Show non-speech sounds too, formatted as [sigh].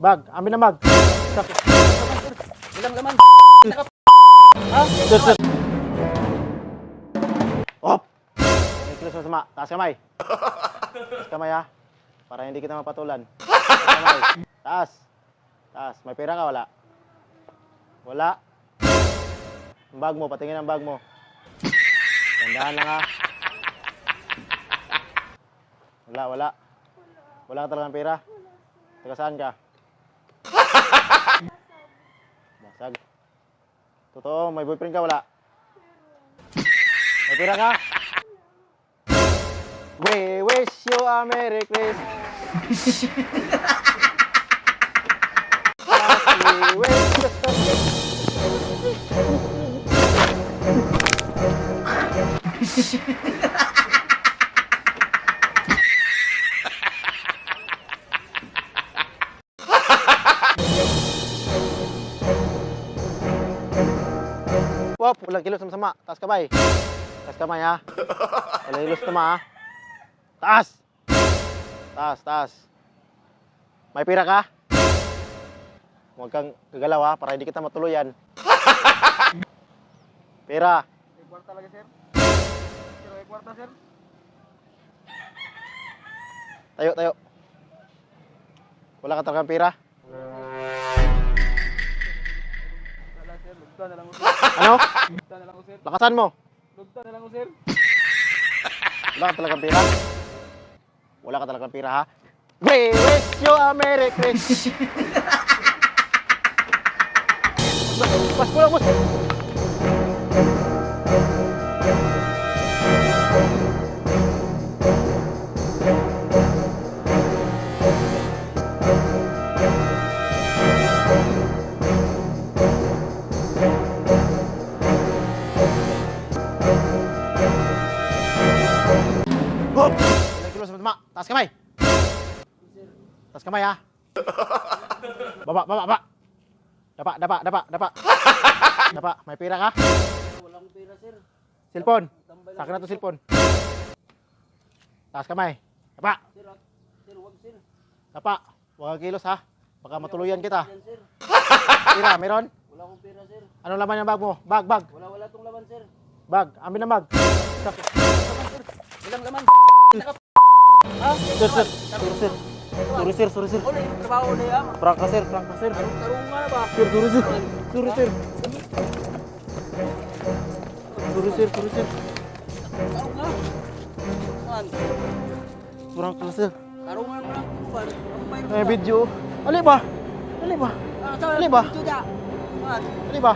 Bag, amin na bag. Ilang laman. Sir, sir. Op! Kilos na sama. Taas kamay. Taas kamay ha. Para hindi kita mapatulan. Taas kamay. Taas. Taas. May pera ka? Wala. Wala. Ang bag mo. Patingin ang bag mo. Tandaan lang ha. Wala, wala. Wala ka talagang pera. Taga saan ka? Basag. Totoo, may boyfriend ka, wala? May pera ka? We wish you a Merry Christmas. [laughs] Happy wish Wop, walang kilos na masama. Taas kamay. Taas kamay ha. Walang kilos na ha. Taas! Taas, taas. May pira ka? Huwag kang gagalaw ha, para hindi kita matuluyan. [laughs] Pira. May kwarta talaga, sir. Sir, may kwarta, sir. Tayo, tayo. Wala ka talagang pira? Lugta na lang ko, sir. Ano? Lugta na lang ko, sir. Lakasan mo. Lugta na lang ko, sir. Wala ka talagang pira? Wala ka talagang pira ha? We wish you a Merry Christmas. [laughs] Mas kulang, mas. Hop! Ilang kilo sa matama? Taas kamay! Taas kamay ha! Baba, baba, baba! Dapa, dapa, dapa, dapa! Dapa, may pira ka? Wala akong pera, sir. Tambay Sa akin na to cellphone. Taas kamay. Dapa, Sir, ah. sir, wag, sir. dapa. Huwag kilos ha. Baka matuluyan kita. Pira, meron? Wala akong pera, sir. Anong laman yung bag mo? Bag, bag, Wala, wala tong laman, sir. bag. Amin na bag. Ilang laman. Sir, sir. Sir. Sir. Sorry, sir. Ano yung trabaho na yan? Prank ka, sir. Prank ka, sir. Tarong nga na ba? Sir, sorry, sir. Sorry, sir. Sorry, sir. Sorry, sir. Tarong nga. Man, Prank ka, sir. tarong nga mo lang. Man, ang bayad May video. Ali ba? Ali ba? Ano ba? Da. Man, Ali ba?